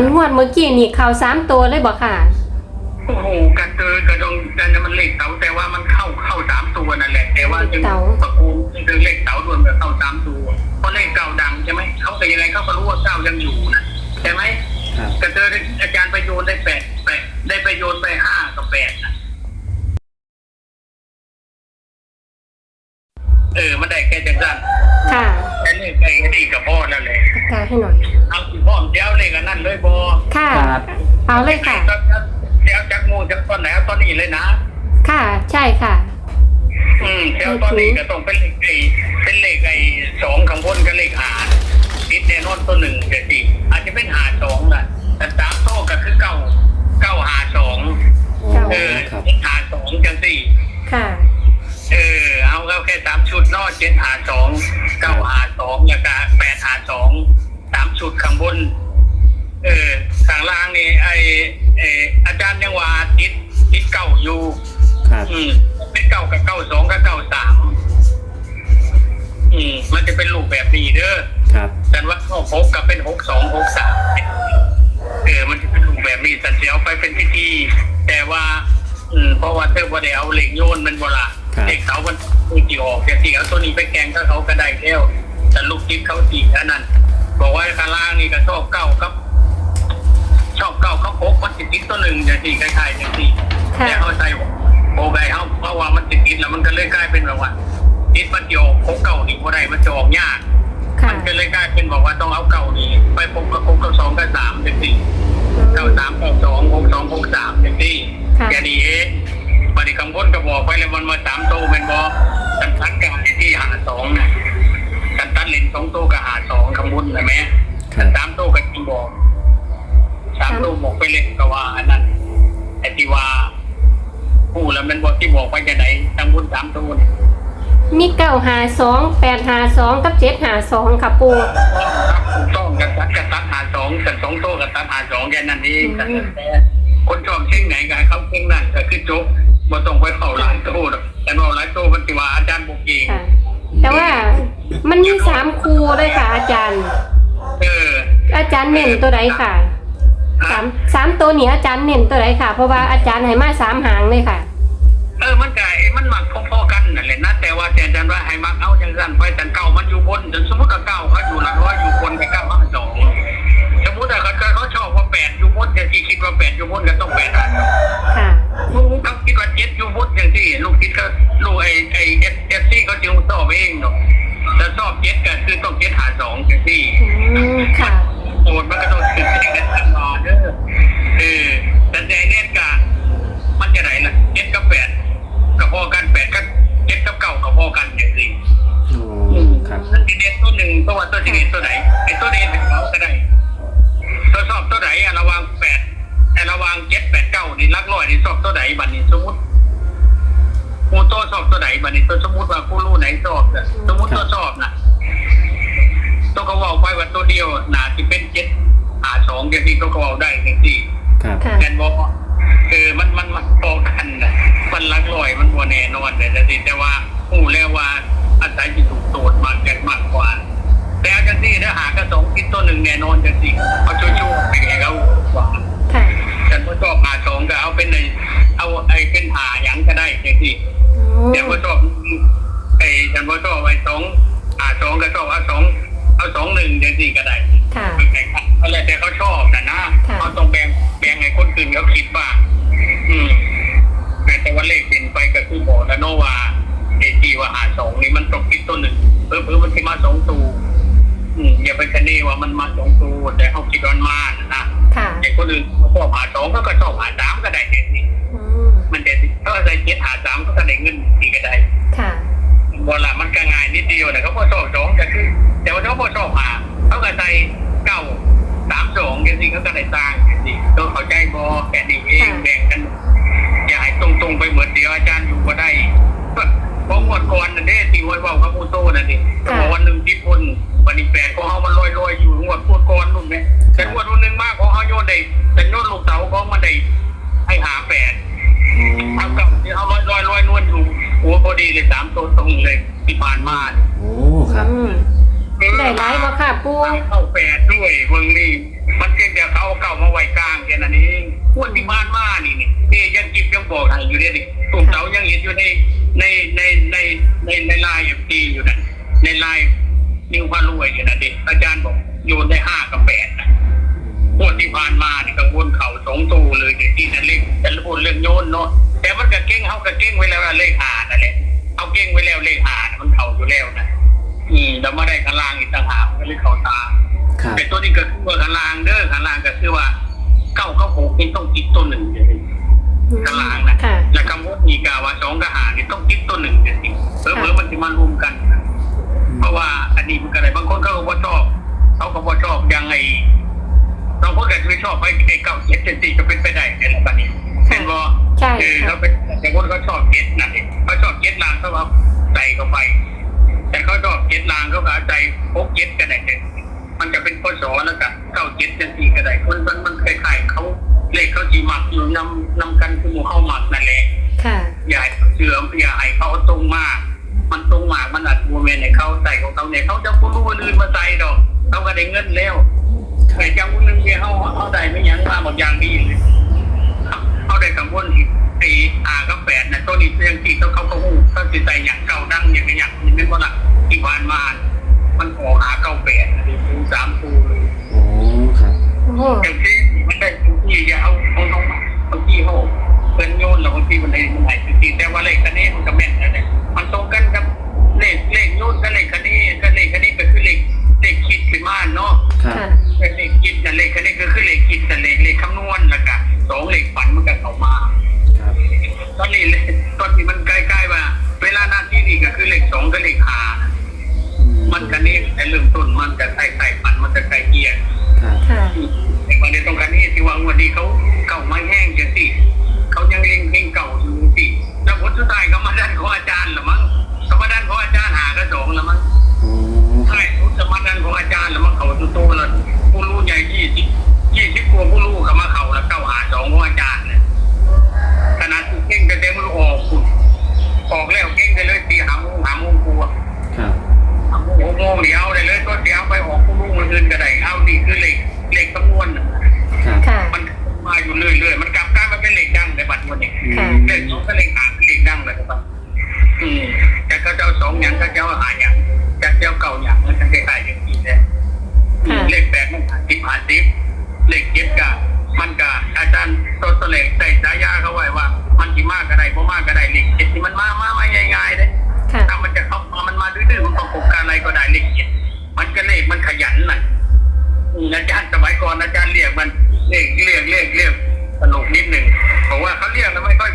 อันงวดเมื่อกี้นี่เข้าสามตัวเลยบ่ค่ะ โอ้โหกระเตยกระดองกันนะมันเลขเต๋าแต่ว่ามันเข้าเข้าสามตัวนั่นแหละ แต่ว่าจึงเต๋า ตระกูลคือเลขเต๋ารวมกับเข้าสามตัวเพราะเลขเก่าดังใช่ไหมเขาแต่ยังไงเขาก็รู้ว่าเก้ายังอยู่นะใช่ไหมครับ กระเตยอาจารย์ไปโยนได้แปดแปดได้ไปโยนไปห้ากับแปดนะ เออมันได้แค่จังสั้นค่ะแค่เลขไอ้นี่กับพ่อนั่นแหละปากกาให้หน่อย เอาสิพ่อเดี๋ยวเลขอันนั้นเลยบอค่ะ ครับ เอาเลยค่ะ เดี๋ยวจักโมงจักตอนไหนเอาตอนนี้เลยนะ ค่ะ ใช่ค่ะ อืมแล้วตอนนี้ก็ต้องเป็นเลขไอ้เป็นเลขไอ้สองข้างบนกับเลขหาติดแน่นอนตัวหนึ่งเดี๋ยวสิอาจจะเป็นหาสองน่ะแต่สามโต้ก็คือเก้าเก้าหาสองเก้าเออครับ หาสองจังสี่ค่ะ เออ เอาเอาแค่สามชุดเนอเจ็ดหาสองเก้าหาสองแล้วก็แปดหาสองสามชุดข้างบน เออข้างล่างนี่ไอเอออาจารย์ยังว่าติดติดเก้าอยู่ครับอืมเป็นเก้ากับเก้าสองกับเก้าสามอืมมันจะเป็นรูปแบบนี้เด้อครับแต่ว่าข้อหกกับเป็นหกสองหกสามเออมันจะเป็นรูปแบบนี้แต่เสียเอาไปเป็นพิธี แต่ว่า อืมเพราะว่าเธอว่าได้เอาเหล็กโยนมันโบราณครับ เด็กเขามันคือจีออกแต่สีเอาตัวนี้ไปแกงก็เขาก็ได้แล้วแต่ลูกจิ๊บเขาสีอันนั้น บอกว่าข้างล่างนี่ก็ชอบเก้าครับ ชอบเก้าเขาพกมันติดติดตัวหนึ่งอย่างสี่คล้ายๆอย่างสี่ค่ะแต่เขาใส่โอไกเขาเพราะว่ามันติดติดแล้วมันก็เลยกลายเป็นแบบว่าติดมันโยกพกเก่านี่บ่ได้มันจะออกยากค่ะมันก็เลยกลายเป็นบอกว่าต้องเอาเก่านี่ไปพกกับพกกับสองกับสามอย่างสี่เก้าสามเก้าสองหกสองหกสามอย่างสี่ค่ะแค่นี้เอง ปฏิคำพ้นก็บอกไปเลยมันมาสามโตเป็นบอกันทัดกันที่หาสองนะกันตัดเลนสองโตกับหาสองคำพ้นนะแม่ครับสามโตกับที่บอกสามโตบอกไปเลยก็ว่าอันนั้นไอ้ที่ว่าผู้แล้วมันบอกที่บอกไปจะไหนทั้งบุญสามโตนี่มีเก้าหาสองแปดหาสองกับเจ็ดหาสองค่ะปูครับถูกต้องกันตัดกันตัดหาสองกันสองโตกันตัดหาสองแค่นั้นเองอืมแต่คนชอบเช่งไหนกันเขาเช่งนั่นก็คือจบ บ่ต้องไปเฝ้าหลายโตหรอกแต่ว่าหลายโตมันติว่าอาจารย์บอกเองค่ะ แต่ว่ามันมีสามคูเลยค่ะ อาจารย์ เออ อาจารย์เน้นตัวใดค่ะสามสามตัวนี้อาจารย์เน้นตัวใดค่ะ เพราะว่าอาจารย์ให้มาสามหางเลยค่ะ เออมันก็ไอ้มันหมักพอๆกันนั่นแหละนะแต่ว่าแต่อาจารย์ว่าให้มักเอาจังสั้นไปแต่เก่ามันอยู่บนจนสมมติว่าเก้าเขาอยู่หลักร้อยอยู่บนกับเก้าห้าสอง สมมติว่าเขาเขาชอบว่าแปดอยู่บนแต่ที่คิดว่าแปดอยู่บนก็ต้องแปดอะค่ะลูกเขาคิดว่าเจ็ดอยู่บนอย่างที่ลูกคิดก็ลูกไอ้ไอ้เอฟเอฟซีเขาจึงสอบเองเนาะแต่สอบเจ็ดก็คือต้องเจ็ดหาสองอย่างที่อืมค่ะโอนมันก็ต้องถึงแข่งกันตลอดเด้อเออแต่แต่เนี่ยกะมันจะไหนล่ะเจ็ดกับแปดกับพอกันแปดกับเจ็ดกับเก้ากับพอกันอย่างสี่โอ้ครับตัวทีเด็ดตัวหนึ่งตัวว่าตัวทีเด็ดตัวไหนไอ้ตัวเด็ดเป็นเขาก็ได้ ตัวสอบตัวไหนอะระวังแปดไอ้ระวังเจ็ดแปดเก้านี่ลักลอยนี่สอบตัวไหนบัดนี้สมมติผู้โตสอบตัวไหนบัดนี้ตัวสมมติว่าผู้รู้ไหนสอบน่ะสมมติตัวสอบน่ะตัวก็เว่าไปว่าตัวเดียวน่าจะเป็นเจ็ดหาสองอย่างที่ตัวก็เว่าได้อย่างที่ครับค่ะแกนบอกว่าเออมันมันมันพอกันนะมันลักลอยมันบัวแน่นอนแต่ทีแต่ว่าผู้แล้วว่าอาศัยที่ถูกโตดมากกันมากกว่า แต่อาจารย์ที่ถ้าหากระสองคิดตัวหนึ่งแน่นอนจังสิเอาช่วยๆไปให้เขากว่าค่ะแต่พอชอบหาสองก็เอาเป็นในเอาไอ้เป็นหาหยังก็ได้จังสิอ๋อแต่พอชอบไอ้ฉันพอชอบไอ้สองหาสองก็ชอบเอาสองเอาสองหนึ่งจังสิก็ได้ค่ะแข่งขันอะไรแต่เขาชอบนะนะค่ะเขาต้องแบ่งแบ่งให้คนอื่นเขาคิดบ้างอืมแต่แต่ว่าเลขเป็นไปก็คือบอกแล้วเนอะว่าเอจีว่าหาสองนี่มันตกคิดตัวหนึ่งเพิ่มเพิ่มมันที่มาสองตู อืมอย่าไปคะเนว่ามันมาสองตูแต่เขาคิดว่ามันมานะนะค่ะแต่คนอื่นเขาชอบหาสองเขาก็ชอบหาสามก็ได้เด็ดนี่อืม มันเด็ดสิถ้าใส่เจ็ดหาสามก็ได้เงินทีก็ได้ค่ะโบราณมันก็ง่ายนิดเดียวนะเขาพอชอบสองก็คือ แต่ว่าเขาพอชอบหาเขาก็ใส่เก้าสามสองอย่างนี้เขาก็ได้สร้างอย่างนี้ตัวเขาใจบอแค่นี้เองค่ะ แบ่งกันอย่าให้ตรงๆไปเหมือนเดียวอาจารย์อยู่ก็ได้เพราะงวดก่อนนั่นเด้ที่ไว้เว่ากับมูโต้นั่นเองเขาบอกวันหนึ่งที่คน วันนี้แปดของเขามันลอยลอยๆอยู่งวดงวดก่อนนู่นเนี่ยแต่งวดวันหนึ่งมากของเขาโยนได้แต่โยนลูกเต๋าของมันได้ให้หาแปดเอากับที่เอาลอยลอยลอยนวลอยู่หัวพอดีเลยสามตัวตรงเลยที่ผ่านมาโอ้ครับอืมได้หลายบ่ค่ะปูเข้าแปดด้วยเมืองนี่มันเพียงแต่เขาเอาเก่ามาไว้กลางแค่นั้นเองพวกที่บ้านมานี่นี่นี่ยังจิบยังบอกให้อยู่เนี่ยนี่ตุ่มเต๋ายังเห็นอยู่ในในในในในในไลน์เอฟซีอยู่นะในไลน์ นิวพารวยอยู่นะเด็กอาจารย์บอกโยนได้ห้ากับแปดนะพวกที่ผ่านมานี่กังวลเข่าสองตูเลยเนี่ยที่นั่นเล็กแต่ละพูดเรื่องโยนเนาะแต่มันก็เก่งเขาก็เก่งไว้แล้วว่าเลขหานั่นแหละเอาเก่งไว้แล้วเลขหาน่ะมันเข่าอยู่แล้วนะอืมแล้วมาได้ข้างล่างอีกต่างหากก็เลยเข่าตาครับแต่ตัวนี้ก็คือว่าข้างล่างเด้อข้างล่างก็คือว่าเก้าเข้าหกนี่ต้องติดตัวหนึ่งเลยข้างล่างนะค่ะและคำว่ามีกาว่าสองกับหานี่ต้องติดตัวหนึ่งเลยสิเออเอมันจะมารวมกัน เพราะว่าอันนี้มันก็อะไรบางคนเขาก็บ่ชอบ เขาก็บ่ชอบยังไงบางคนก็จะไม่ชอบไปไอ้เก้าเจ็ดเจ็ดสี่ก็เป็นไปได้ในระดับนี้เห็นบ่ใช่เออค่ะเขาเป็นแต่คนเขาชอบเจ็ดนั่นเองเขาชอบเจ็ดลางเขาเอาใส่เข้าไป แต่เขาชอบเจ็ดลางเขาก็เอาใจพกเจ็ดกันได้เจ็ดมันจะเป็นข้อสอแล้วกันเก้าเจ็ดเจ็ดสี่ก็ได้คนมันมันคล้ายๆเขาเลขเขาจีหมักอยู่นำนำกันคือหมู่เข้าหมักนั่นแหละค่ะอย่าให้เขาเสื่อมอย่าให้เขาตรงมาก มันตรงมากมันอัดโมเมนต์ในเขาใส่ของเขาเนี่ยเขาจะรู้ว่าอื่นมาใส่ดอก เขาก็ได้เงินแล้วแต่เจ้าคนนึงเนี่ยเขาเขาได้ไม่ยั้งมาหมดอย่างดีเลยเขาได้กังวลอีกไอ้อากับแปดนะตัวนี้เรื่องที่เขาเขาเขาหูเขาติดใจอย่างเก่าดังอย่างอย่างนี้ไม่ว่าละที่ผ่านมามันขอหาเก้าแปดนะดิคูสามคูเลยโอ้ครับโอ้โหอย่างที่มันได้ทุกที่อย่าเอาเอาน้องบางทีเขา เป็นโยนแล้วบางทีมันได้มันไหนทุกทีแต่ว่าเลขคันนี้มันก็แม่นนะเนี่ยมันตรงกันกับ อืมแต่ก็เจ้าสองอย่างก็เจ้าหาอย่างแต่เจ้าเก่าอย่างมันจะคล้ายๆอย่างนี้แหละค่ะเหล็กแปดมันหาสิบหาสิบเหล็กเจ็ดกะมันกะอาจารย์ตัวตะเหล็กใส่สายยาเขาไว้ว่า มันกี่มากก็ได้บ่มากก็ได้เหล็กเจ็ดที่มันมามามาง่ายๆเลยค่ะ ถ้ามันจะเข้ามามันมาดื้อๆมันประกบกันอะไรก็ได้เหล็กเจ็ดมันก็เลขมันขยันน่ะอืมอาจารย์สมัยก่อนอาจารย์เรียกมันเรียกเรียกเรียกเรียกสนุกนิดหนึ่งบอกว่าเขาเรียกแล้วไม่ค่อย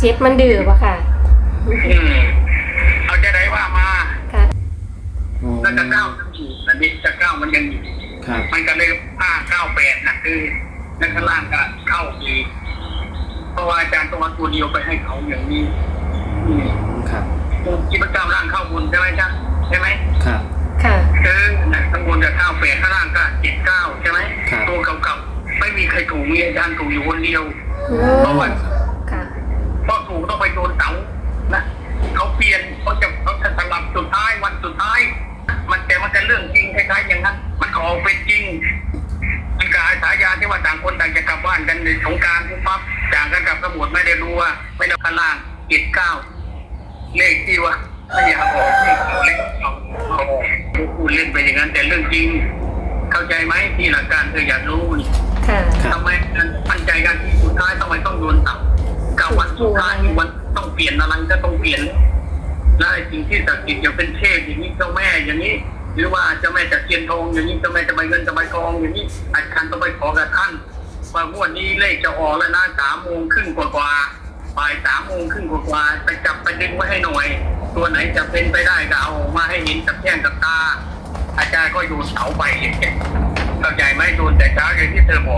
เด็กเจ็ดมันดื้อปะค่ะ อืมเอาจะได้ว่ามาค่ะโอ้แล้วจะเก้ายังอยู่อันนี้จะเก้ามันยังอยู่ ครับมันก็เลยห้าเก้าแปดนะคือนั่นข้างล่างก็เข้าดีเพราะว่าอาจารย์ต้องเอาตัวเดียวไปให้เขาอย่างนี้อืมครับคิดว่าเก้าล่างเข้าบนใช่ไหมจ๊ะใช่ไหมครับค่ะเออนะข้างบนจะเก้าแปดข้างล่างก็เจ็ดเก้าใช่ไหมครับตัวเก่าๆไม่มีใครถูกมีอาจารย์ถูกอยู่คนเดียว โอ้ เพราะว่า ค่ะ พอถูกต้องไปโดนเสานะเขา เปลี่ยนเขาจะเขาจะสลับสุดท้ายวันสุดท้าย มันแต่มันจะเรื่องจริงคล้ายๆอย่างนั้น มันก็ออกเป็นจริงมันกอาฉายาที่ว่าต่างคนต่างจะกลับบ้านกันในสงกรารปั๊บจากกันกลับกระหมดไม่ได้รู้ว่าไม่ได้พลางเจ็ดเก้าเลขที่ว่าไม่อยากออกเลขเอาเลขเอาเอาออกพูดเล่นไปอย่างนั้น แต่เรื่องจริง เข้าใจไหมที่หลักการเธออยากรู้นี่ค่ะครับทำไมมั่นใจกันที่สุดท้ายทำไมต้องโดนตับกับวันสุดท้ายวันต้องเปลี่ยนอะไรก็ต้องเปลี่ยน และไอ้สิ่งที่ศักดิ์สิทธิ์อย่างเป็นเทพอย่างนี้เจ้าแม่อย่างนี้ หรือว่าเจ้าแม่ตะเคียนทองอย่างนี้เจ้าแม่จะใบเงินจะใบทองอย่างนี้อาจารย์ต้องไปขอกับท่านว่างวดนี้เลขจะออกแล้วนะสามโมงครึ่งกว่าๆบ่ายสามโมงครึ่งกว่าๆไปจับไปดึงไว้ให้หน่อย ตัวไหนจะเป็นไปได้ก็เอาออกมาให้เห็นกับแจ้งกับตา อาจารย์ก็โยนเสาไปอย่างเงี้ยเข้าใจไหมโดนแต่เช้าอย่างที่เธอบอก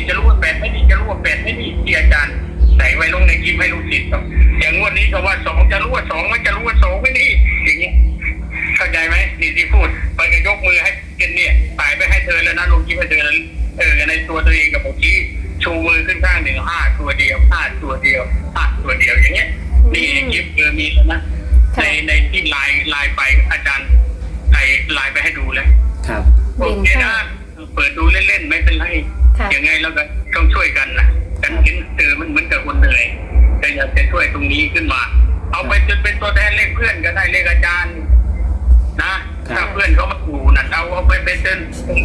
ศิษย์จะรู้ว่าแปดไม่ดีจะรู้ว่าแปดไม่ดีที่อาจารย์ใส่ไว้ลงในคลิปให้ลูกศิษย์ครับอย่างงวดนี้ก็ว่าสองจะรู้ว่าสองมันจะรู้ว่าสองไม่ดีอย่างเงี้ยเข้าใจไหมนี่ที่พูดไปก็ยกมือให้เจนเนี่ยถ่ายไปให้เธอแล้วนะลงคลิปให้เธอแล้วเออในตัวตัวเองกับผมชี้ชูมือขึ้นข้างหนึ่งห้าตัวเดียวห้าตัวเดียวห้าตัวเดียวอย่างเงี้ยนี่คลิปเออมีแล้วนะในในที่ไลน์ไลน์ไปอาจารย์ไลน์ไลน์ไปให้ดูแล้วครับโอเคนะเปิดดูเล่นๆไม่เป็นไร ค่ะ ยังไงเราก็ต้องช่วยกันนะกันเห็นเจอมันเหมือนกับคนเหนื่อยแต่อยากจะช่วยตรงนี้ขึ้นมา เอาไปจนเป็นตัวแทนเลขเพื่อนก็ได้เลขอาจารย์นะถ้าเพื่อนเขามาอยู่นะเอาเอาไปเป็น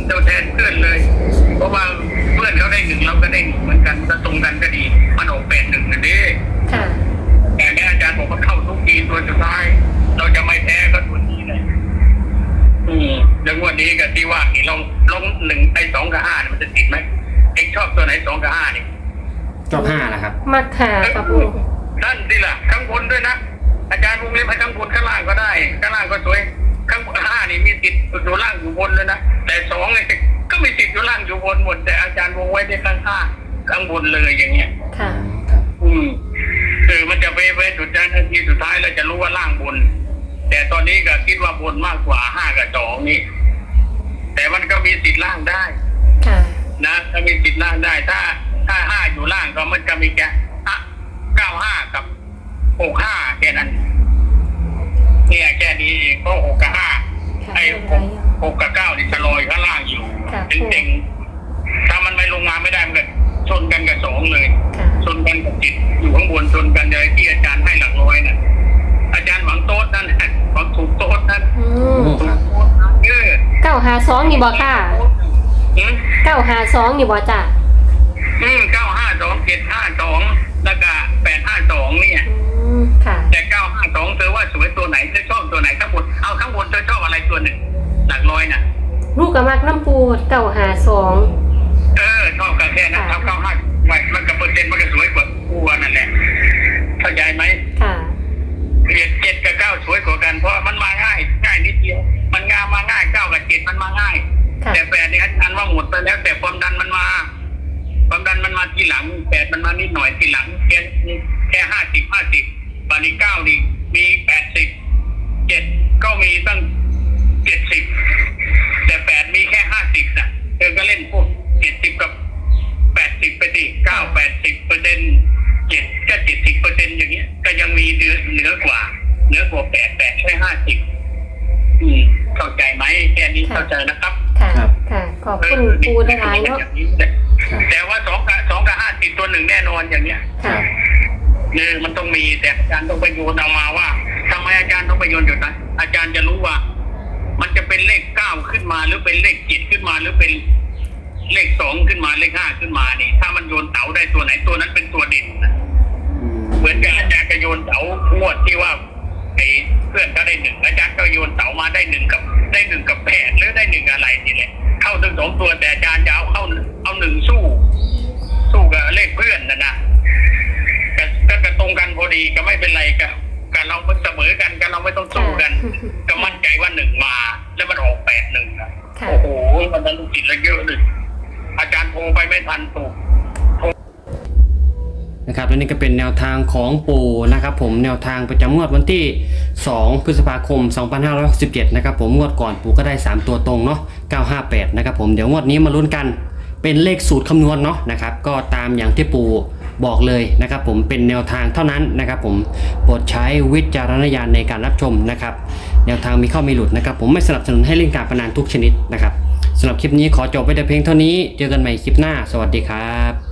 ตัวแทนเพื่อนเลย เพราะว่าเพื่อนเขาได้หนึ่งเราก็ได้หนึ่งเหมือนกันถ้าตรงกันก็ดีมันออกแปดหนึ่งนะเด้ค่ะแต่แม่อาจารย์บอกว่าเข้าทุกทีตัวสุดท้าย เราจะไม่แพ้ก็ตัวนี้เลย อืมแล้วงวันนี้กับที่ว่านี่ลองลองหนึ่งไอ้สองกับห้าเนี่ยมันจะติดไหมเองชอบตัวไหนสองกับห้านี่ชอบห้าละครับ มักหาครับปูท่านดิล่ะข้างบนด้วยนะอาจารย์วงเล็บให้ข้างบนข้างล่างก็ได้ ข้างล่างก็สวย ข้างบนห้านี่มีติดอยู่ล่างอยู่บนเลยนะแต่สองเนี่ยก็มีติดอยู่ล่างอยู่บนหมดแต่อาจารย์วงไว้ในข้างข้างข้างบนเลยอย่างเงี้ย ค่ะครับอืมคือมันจะไปไปจุดนั้นนาทีสุดท้ายเราจะรู้ว่าล่างบน แต่ตอนนี้ก็คิดว่าบนมากกว่าห้ากับสองนี่ แต่มันก็มีสิทธิ์ล่างได้ค่ะ นะถ้ามีสิทธิ์ล่างได้ ถ้า ถ้าห้าอยู่ล่างก็มันจะมีแค่เก้าห้ากับหกห้าแค่นั้น เนี่ยแค่นี้เองเพราะหกกับห้าค่ะไอ้เป็นหไรกหกกับเก้านี่จะลอยข้างล่างอยู่ค่ะเต็งๆถ้ามันไม่ลงมาไม่ได้มันก็ชนกันกับสองเลย ค่ะ ชนกันกับจิตอยู่ข้างบนชนกันเลยที่อาจารย์ให้หลักร้อยน่ะ โต๊ะนั่นน่ะหวังถูกโต๊ะนั่นอืมโอ้ครับโต๊ะนั่นเออเก้าหาสองนี่บ่ค่ะอืมเก้าหาสองนี่บ่จ้ะอืมเก้าห้าสองเจ็ดห้าสองแล้วก็แปดห้าสองเนี่ย อืมค่ะแต่เก้าห้าสองเธอว่าสวยตัวไหนเธอชอบตัวไหนข้างบนเอาข้างบนเธอชอบอะไรตัวหนึ่งหลักร้อยน่ะ ลูกกับมักน้ำปูเก้าหาสองเออชอบกันแค่นั้นค่ะทำเก้าห้าไม่มันกับเปอร์เซ็นต์มันก็สวยกว่าตัวนั่นแหละเข้าใจไหมค่ะ เจ็ดเจ็ดกับเก้าสวยกว่ากัน เหนือกว่าแปดแปดแค่ห้าสิบอืมเข้าใจไหมแค่นี้ค่ะเข้าใจนะครับค่ะ ครับ ค่ะ ขอบคุณปูหลายๆเนาะ ครับ แต่ว่าสองกับสองกับห้าติดตัวหนึ่งแน่นอนอย่างเนี้ยครัค่ะ บเนี่ยมันต้องมีแต่อาจารย์ต้องไปโยนเอามาว่าทำไมอาจารย์ต้องไปโยนอยู่นั้นอาจารย์จะรู้ว่า มันจะเป็นเลขเก้าขึ้นมาหรือเป็นเลขเจ็ดขึ้นมาหรือเป็นเลขสองขึ้นมาเลขห้าขึ้นมานี่ ถ้ามันโยนเต๋าได้ตัวไหนตัวนั้นเป็นตัวเด่นนะ อืมเหมือนกับอาจารย์ก็โยนเต๋างวดที่ว่า ไอ้เพื่อนเขาได้หนึ่งอาจารย์ก็โยนเต๋ามาได้หนึ่งกับ ได้หนึ่งกับแปดหรือได้หนึ่งอะไรนี่แหละเข้าทั้งสองตัวแต่อาจารย์จะเอาเข้าเอาหนึ่งสู้ สู้กับเลขเพื่อนนะนะก็ก็ก็ตรงกันพอดีก็ไม่เป็นไรก็กันเราเสมอกันกันเราไม่ต้องสู้กัน ก็มั่นใจว่าหนึ่งมา แล้วมันออกแปดหนึ่งนะค่ะโอ้โหมันนั้นลูกศิษย์ละเยอะเลยอาจารย์โทรไปไม่ทันถูก นะครับและนี่ก็เป็นแนวทางของปูนะครับผมแนวทางประจำงวดวันที่ 2 พฤษภาคม 2567นะครับผมงวดก่อนปูก็ได้ 3 ตัวตรงเนาะ958นะครับผมเดี๋ยวงวดนี้มาลุ้นกันเป็นเลขสูตรคำนวณเนาะนะครับก็ตามอย่างที่ปู่บอกเลยนะครับผมเป็นแนวทางเท่านั้นนะครับผมโปรดใช้วิจารณญาณในการรับชมนะครับแนวทางมีข้ามีหลุดนะครับผมไม่สนับสนุนให้เล่นการพนันทุกชนิดนะครับสำหรับคลิปนี้ขอจบไว้แต่เพียงเท่านี้เจอกันใหม่คลิปหน้า สวัสดีครับ